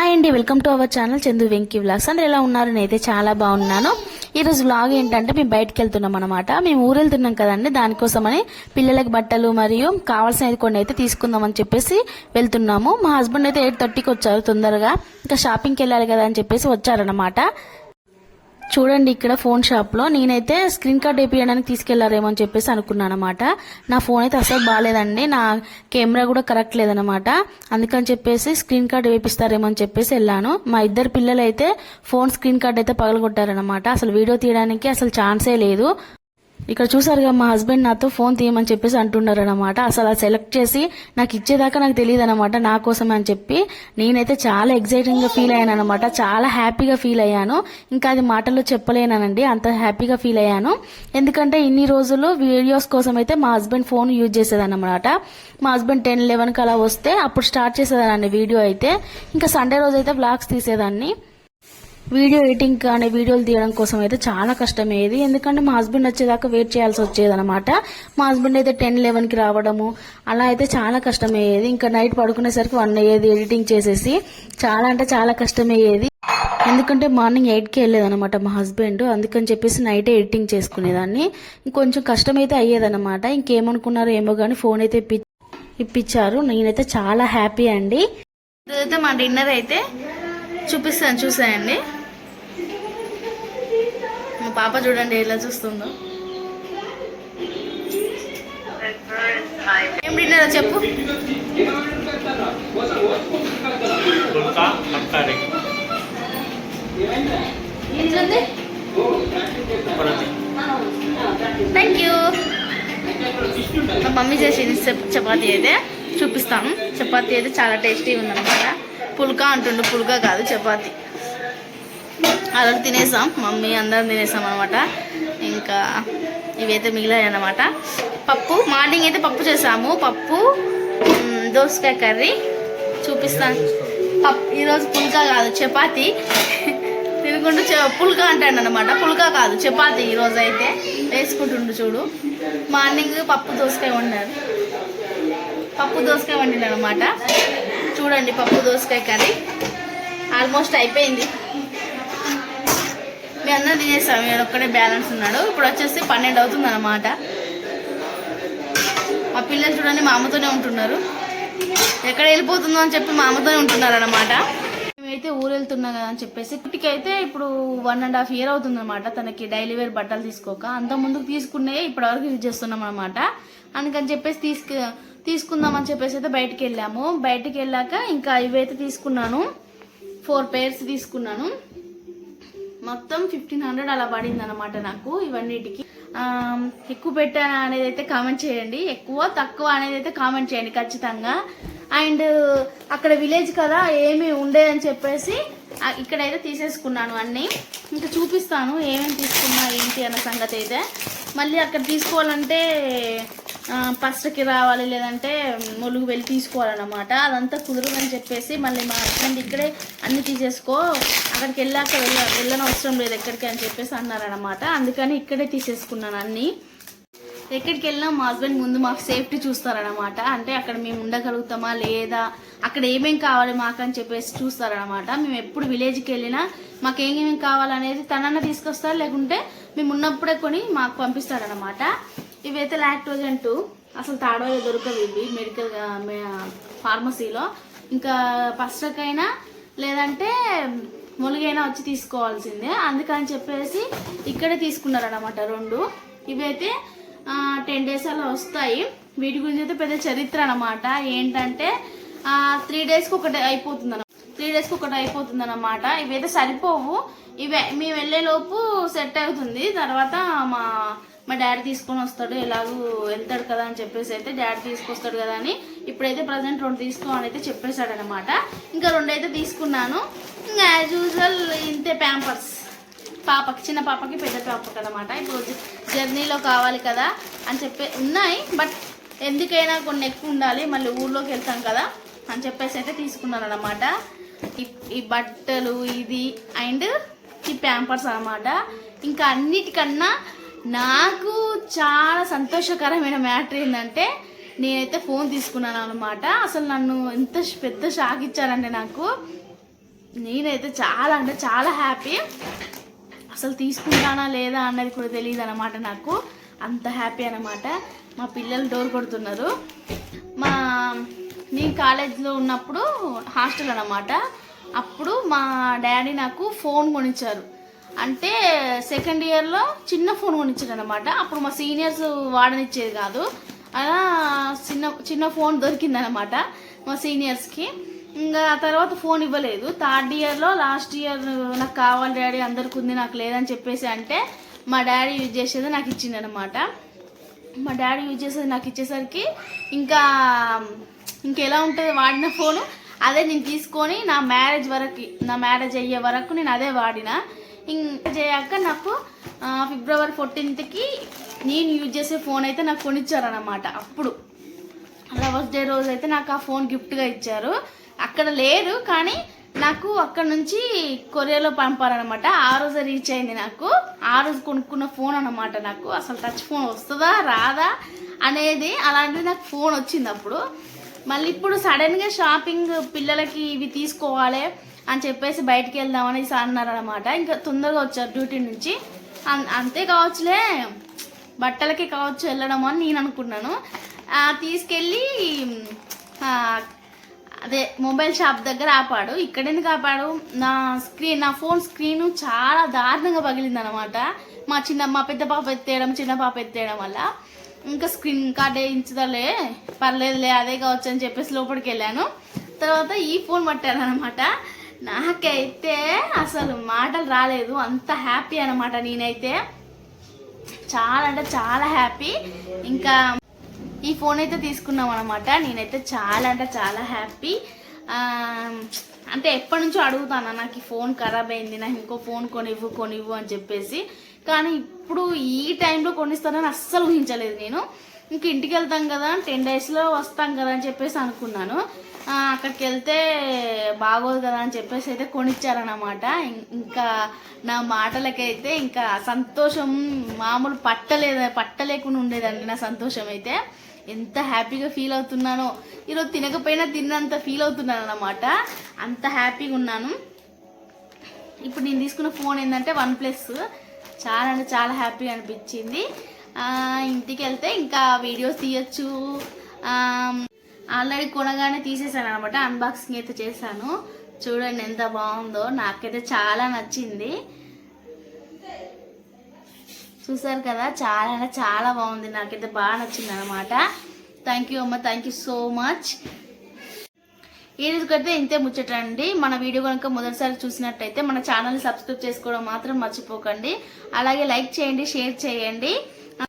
Hi అండి welcome to our channel Chandu Venky vlogs అందరు ఎలా ఉన్నారు? నేనైతే చాలా బాగున్నాను. ఈరోజు వ్లాగ్ ఏంటంటే మేము బయటకు వెళ్తున్నాం అనమాట మేము ఊరు వెళ్తున్నాం కదండి దానికోసమని పిల్లలకి బట్టలు మరియు కావాల్సినవి కొన్ని అయితే తీసుకుందామని చెప్పేసి వెళ్తున్నాము. మా హస్బెండ్ అయితే ఎయిట్ థర్టీకి వచ్చారు తొందరగా. ఇంకా షాపింగ్కి వెళ్ళాలి కదా అని చెప్పేసి వచ్చారనమాట చూడండి ఇక్కడ ఫోన్ షాప్లో. నేనైతే స్క్రీన్ కార్డ్ వేపించడానికి తీసుకెళ్ళారేమో అని చెప్పేసి అనుకున్నాను అనమాట నా ఫోన్ అయితే అసలు బాగాలేదండి నా కెమెరా కూడా కరెక్ట్ లేదనమాట అందుకని చెప్పేసి స్క్రీన్ కార్డ్ వేపిస్తారేమో అని చెప్పేసి వెళ్ళాను. మా ఇద్దరు పిల్లలు అయితే ఫోన్ స్క్రీన్ కార్డ్ అయితే పగలగొట్టారనమాట అసలు వీడియో తీయడానికి అసలు ఛాన్సే లేదు. ఇక్కడ చూసారుగా మా హస్బెండ్ నాతో ఫోన్ తీయమని చెప్పేసి అంటున్నారు అనమాట అసలు అది సెలెక్ట్ చేసి నాకు ఇచ్చేదాకా నాకు తెలియదు అనమాట నా కోసమే అని చెప్పి. నేనైతే చాలా ఎగ్జైటింగ్గా ఫీల్ అయ్యాను అనమాట చాలా హ్యాపీగా ఫీల్ అయ్యాను. ఇంకా అది మాటల్లో చెప్పలేనండి అంత హ్యాపీగా ఫీల్ అయ్యాను. ఎందుకంటే ఇన్ని రోజులు వీడియోస్ కోసం అయితే మా హస్బెండ్ ఫోన్ యూజ్ చేసేదన్నమాట. మా హస్బెండ్ టెన్ లెవెన్కి అలా వస్తే అప్పుడు స్టార్ట్ చేసేదానండి వీడియో అయితే. ఇంకా సండే రోజు అయితే బ్లాగ్స్ తీసేదాన్ని. వీడియో ఎడిటింగ్ కానీ వీడియోలు తీయడం కోసం అయితే చాలా కష్టమయ్యేది ఎందుకంటే మా హస్బెండ్ వచ్చేదాకా వెయిట్ చేయాల్సి వచ్చేది అనమాట మా హస్బెండ్ అయితే టెన్ లెవెన్కి రావడము అలా అయితే చాలా కష్టమయ్యేది ఇంకా నైట్ పడుకునేసరికి వన్ అయ్యేది ఎడిటింగ్ చేసేసి చాలా అంటే చాలా కష్టమయ్యేది ఎందుకంటే మార్నింగ్ ఎయిట్కి వెళ్ళేదనమాట మా హస్బెండ్. అందుకని చెప్పేసి నైటే ఎడిటింగ్ చేసుకునేదాన్ని. ఇంకొంచెం కష్టమైతే అయ్యేదనమాట ఇంకేమనుకున్నారో ఏమో కానీ ఫోన్ అయితే ఇప్పి ఇప్పించారు నేనైతే చాలా హ్యాపీ అండి. ఇదైతే మా డిన్నర్ అయితే చూపిస్తాను చూసాయండి. మా పాప చూడండి ఎలా చూస్తుందో. ఏం డిన్నర్ చెప్పు. థ్యాంక్ యూ మా మమ్మీ చేసింది చప్- చపాతీ అయితే చూపిస్తాను. చపాతీ అయితే చాలా టేస్టీ ఉందన్నమాట పుల్కా అంటుండు పుల్కా కాదు చపాతీ. అలా తినేసాం. మమ్మీ అందరం తినేసాం అనమాట ఇంకా ఇవైతే మిగిలాయి అనమాట పప్పు మార్నింగ్ అయితే పప్పు చేసాము. పప్పు దోసకాయ కర్రీ చూపిస్తాను పప్పు ఈరోజు పుల్కా కాదు చపాతీ. తినుకుంటూ పుల్కా అంటాడు అనమాట పుల్కా కాదు చపాతి ఈరోజు అయితే. వేసుకుంటుండు చూడు. మార్నింగ్ పప్పు దోసకాయ వండారు. పప్పు దోసకాయ వండిన అనమాట చూడండి పప్పు దోసకాయ కర్రీ. ఆల్మోస్ట్ అయిపోయింది. మీ అందరం తినేస్తాం మీరు ఒక్కడే బ్యాలెన్స్ ఉన్నాడు. ఇప్పుడు వచ్చేసి పన్నెండు అవుతుంది అనమాట మా పిల్లలు చూడండి మా అమ్మతోనే ఉంటున్నారు. ఎక్కడ వెళ్ళిపోతుందో అని చెప్పి మా అమ్మతోనే ఉంటున్నారు అనమాట మేమైతే ఊరు వెళ్తున్నాం కదా అని చెప్పేసి కుట్టికి అయితే ఇప్పుడు వన్ అండ్ హాఫ్ ఇయర్ అవుతుంది అనమాట తనకి డైలీ వేర్ బట్టలు తీసుకోక. అంత ముందుకు తీసుకునే ఇప్పటి వరకు యూజ్ చేస్తున్నాం అనమాట అందుకని చెప్పేసి తీసుకు తీసుకుందామని చెప్పేసి అయితే బయటికి వెళ్ళాము. బయటికి వెళ్ళాక ఇంకా ఇవైతే తీసుకున్నాను. ఫోర్ పేర్స్ తీసుకున్నాను. మొత్తం ఫిఫ్టీన్ హండ్రెడ్ అలా పడింది అనమాట నాకు ఇవన్నిటికి. ఎక్కువ పెట్టాను అనేది అయితే కామెంట్ చేయండి. ఎక్కువ తక్కువ అనేది అయితే కామెంట్ చేయండి ఖచ్చితంగా. అండ్ అక్కడ విలేజ్ కదా ఏమి ఉండేదని చెప్పేసి ఇక్కడైతే తీసేసుకున్నాను అన్నీ. ఇంకా చూపిస్తాను ఏమేమి తీసుకున్నా ఏంటి అన్న సంగతి అయితే. మళ్ళీ అక్కడ తీసుకోవాలంటే ఫస్ట్కి రావాలి లేదంటే ములుగు వెళ్ళి తీసుకోవాలన్నమాట. అదంతా కుదరదని చెప్పేసి మళ్ళీ మా హస్బెండ్ ఇక్కడే అన్ని తీసేసుకో అక్కడికి వెళ్ళాక వెళ్ళ వెళ్ళని అవసరం లేదు ఎక్కడికి అని చెప్పేసి అన్నారనమాట అందుకని ఇక్కడే తీసేసుకున్నాను అన్నీ. ఎక్కడికి వెళ్ళినా మా హస్బెండ్ ముందు మాకు సేఫ్టీ చూస్తారనమాట అంటే అక్కడ మేము ఉండగలుగుతామా లేదా అక్కడ ఏమేం కావాలి మాకు అని చెప్పేసి చూస్తారనమాట మేము ఎప్పుడు విలేజ్కి వెళ్ళినా మాకు ఏమేమి కావాలనేది తనన్న తీసుకొస్తారు లేకుంటే మేము ఉన్నప్పుడే కొని మాకు పంపిస్తారనమాట ఇవైతే లాక్టోజన్ టూ. అసలు తాడవలో దొరకవు ఇవి మెడికల్ ఫార్మసీలో ఇంకా పస్టకైనా లేదంటే మొలుగైనా వచ్చి తీసుకోవాల్సిందే. అందుకని చెప్పేసి ఇక్కడే తీసుకున్నారనమాట రెండు. ఇవైతే టెన్ డేస్ అలా వస్తాయి. వీటి గురించి అయితే పెద్ద చరిత్ర అనమాట ఏంటంటే త్రీ డేస్కి ఒకటి అయిపోతుంది అనమాట త్రీ డేస్కి ఒకటి అయిపోతుంది అనమాట ఇవైతే సరిపోవు. ఇవే మేము వెళ్ళేలోపు సెట్ అవుతుంది. తర్వాత మా మా డాడీ తీసుకొని వస్తాడు ఎలాగూ వెళ్తాడు కదా అని చెప్పేసి అయితే డాడీ తీసుకొస్తాడు కదా అని ఇప్పుడైతే ప్రజెంట్ రెండు తీసుకో అని అయితే చెప్పేశాడు అనమాట ఇంకా రెండు అయితే తీసుకున్నాను. ఇంకా యాజ్ యూజువల్ ఇంతే ప్యాంపర్స్ పాపకి చిన్న పాపకి పెద్ద పాపకి అనమాట ఇప్పుడు జర్నీలో కావాలి కదా అని చెప్పి ఉన్నాయి బట్ ఎందుకైనా కొన్ని ఎక్కువ ఉండాలి మళ్ళీ ఊర్లోకి వెళ్తాం కదా అని చెప్పేసి అయితే తీసుకున్నాను అనమాట ఈ బట్టలు ఇది అండ్ ఈ ప్యాంపర్స్ అనమాట ఇంకా అన్నిటికన్నా నాకు చాలా సంతోషకరమైన మ్యాటర్ ఏంటంటే నేనైతే ఫోన్ తీసుకున్నాను అనమాట అసలు నన్ను ఎంత పెద్ద షాక్ ఇచ్చారంటే నాకు. నేనైతే చాలా అంటే చాలా హ్యాపీ. అసలు తీసుకుంటానా లేదా అన్నది కూడా తెలియదు అనమాట నాకు. అంత హ్యాపీ అనమాట మా పిల్లలు డోర్ కొడుతున్నారు. మా నేను కాలేజ్లో ఉన్నప్పుడు హాస్టల్ అనమాట అప్పుడు మా డాడీ నాకు ఫోన్ కొనిచ్చారు. అంటే సెకండ్ ఇయర్లో చిన్న ఫోన్ కొనిచ్చారు అనమాట అప్పుడు మా సీనియర్స్ వాడనిచ్చేది కాదు. అలా చిన్న చిన్న ఫోన్ దొరికిందనమాట మా సీనియర్స్కి ఇంకా ఆ తర్వాత ఫోన్ ఇవ్వలేదు. థర్డ్ ఇయర్లో లాస్ట్ ఇయర్ నాకు కావాలి డాడీ అందరికి ఉంది నాకు లేదని చెప్పేసి అంటే మా డాడీ యూజ్ చేసేది నాకు ఇచ్చిందనమాట మా డాడీ యూజ్ చేసేది నాకు ఇచ్చేసరికి ఇంకా ఇంకెలా ఉంటుంది వాడిన ఫోను అదే నేను తీసుకొని నా మ్యారేజ్ వరకు నా మ్యారేజ్ అయ్యే వరకు నేను అదే వాడిన. చేయక నాకు ఫిబ్రవరి ఫోర్టీన్త్కి నేను యూజ్ చేసే ఫోన్ అయితే నాకు కొనిచ్చారనమాట అప్పుడు. లవర్స్ డే రోజు అయితే నాకు ఆ ఫోన్ గిఫ్ట్గా ఇచ్చారు. అక్కడ లేరు కానీ నాకు అక్కడ నుంచి కొరియాలో పంపారనమాట ఆ రోజు రీచ్ అయింది నాకు. ఆ రోజు కొనుక్కున్న ఫోన్ అనమాట నాకు. అసలు టచ్ ఫోన్ వస్తుందా రాదా అనేది అలాంటిది నాకు ఫోన్ వచ్చింది అప్పుడు. మళ్ళీ ఇప్పుడు సడన్గా షాపింగ్ పిల్లలకి ఇవి తీసుకోవాలి. అని చెప్పేసి బయటికి వెళ్దామని అన్నారు అనమాట ఇంకా తొందరగా వచ్చారు డ్యూటీ నుంచి. అంతే కావచ్చులే. బట్టలకి కావచ్చు వెళ్ళడం అని నేను అనుకున్నాను. తీసుకెళ్ళి అదే మొబైల్ షాప్ దగ్గర ఆపాడు. ఇక్కడెందుకు ఆపాడు? నా స్క్రీన్ నా ఫోన్ స్క్రీన్ చాలా దారుణంగా పగిలింది అనమాట మా చిన్న మా పెద్ద పాప ఎత్తేయడం చిన్న పాప ఎత్తేయడం వల్ల. ఇంకా స్క్రీన్ కార్డ్ వేయించదలే. పర్లేదులే అదే కావచ్చు అని చెప్పేసి లోపలికి వెళ్ళాను. తర్వాత ఈ ఫోన్ పట్టాను అనమాట నాకైతే అసలు మాటలు రాలేదు. అంత హ్యాపీ అనమాట నేనైతే. చాలా అంటే చాలా హ్యాపీ ఇంకా ఈ ఫోన్ అయితే తీసుకున్నాం అనమాట నేనైతే చాలా అంటే చాలా హ్యాపీ అంటే ఎప్పటి నుంచో అడుగుతాను నాకు ఈ ఫోన్ ఖరాబ్ అయింది నాకు ఇంకో ఫోన్ కొనివ్వు కొనివ్వు అని చెప్పేసి. కానీ ఇప్పుడు ఈ టైంలో కొనిస్తానని అస్సలు ఊహించలేదు నేను. ఇంక ఇంటికి వెళ్తాం కదా టెన్ డేస్లో వస్తాం కదా అని చెప్పేసి అనుకున్నాను. అక్కడికి వెళ్తే బాగోదు కదా అని చెప్పేసి అయితే కొనిచ్చారనమాట ఇంకా నా మాటలకైతే ఇంకా సంతోషం మామూలు పట్టలేదు పట్టలేకుండా ఉండేదండి నా సంతోషం అయితే. ఎంత హ్యాపీగా ఫీల్ అవుతున్నానో. ఈరోజు తినకపోయినా తిన్నంత ఫీల్ అవుతున్నాను అనమాట అంత హ్యాపీగా ఉన్నాను. ఇప్పుడు నేను తీసుకున్న ఫోన్ ఏంటంటే వన్ ప్లస్. చాలా అంటే చాలా హ్యాపీగా అనిపించింది. ఇంటికి వెళ్తే ఇంకా వీడియోస్ తీయచ్చు. ఆల్రెడీ కొనగానే తీసేసాను అనమాట అన్బాక్సింగ్ అయితే చేశాను. చూడండి ఎంత బాగుందో. నాకైతే చాలా నచ్చింది. చూసారు కదా? చాలా అంటే చాలా బాగుంది. నాకైతే బాగా నచ్చింది అనమాట థ్యాంక్ యూ అమ్మ. థ్యాంక్ యూ సో మచ్ ఈ రోజుకైతే ఇంతే ముచ్చటండి మన వీడియో కనుక మొదటిసారి చూసినట్టయితే మన ఛానల్ని సబ్స్క్రైబ్ చేసుకోవడం మాత్రం మర్చిపోకండి. అలాగే లైక్ చేయండి షేర్ చేయండి.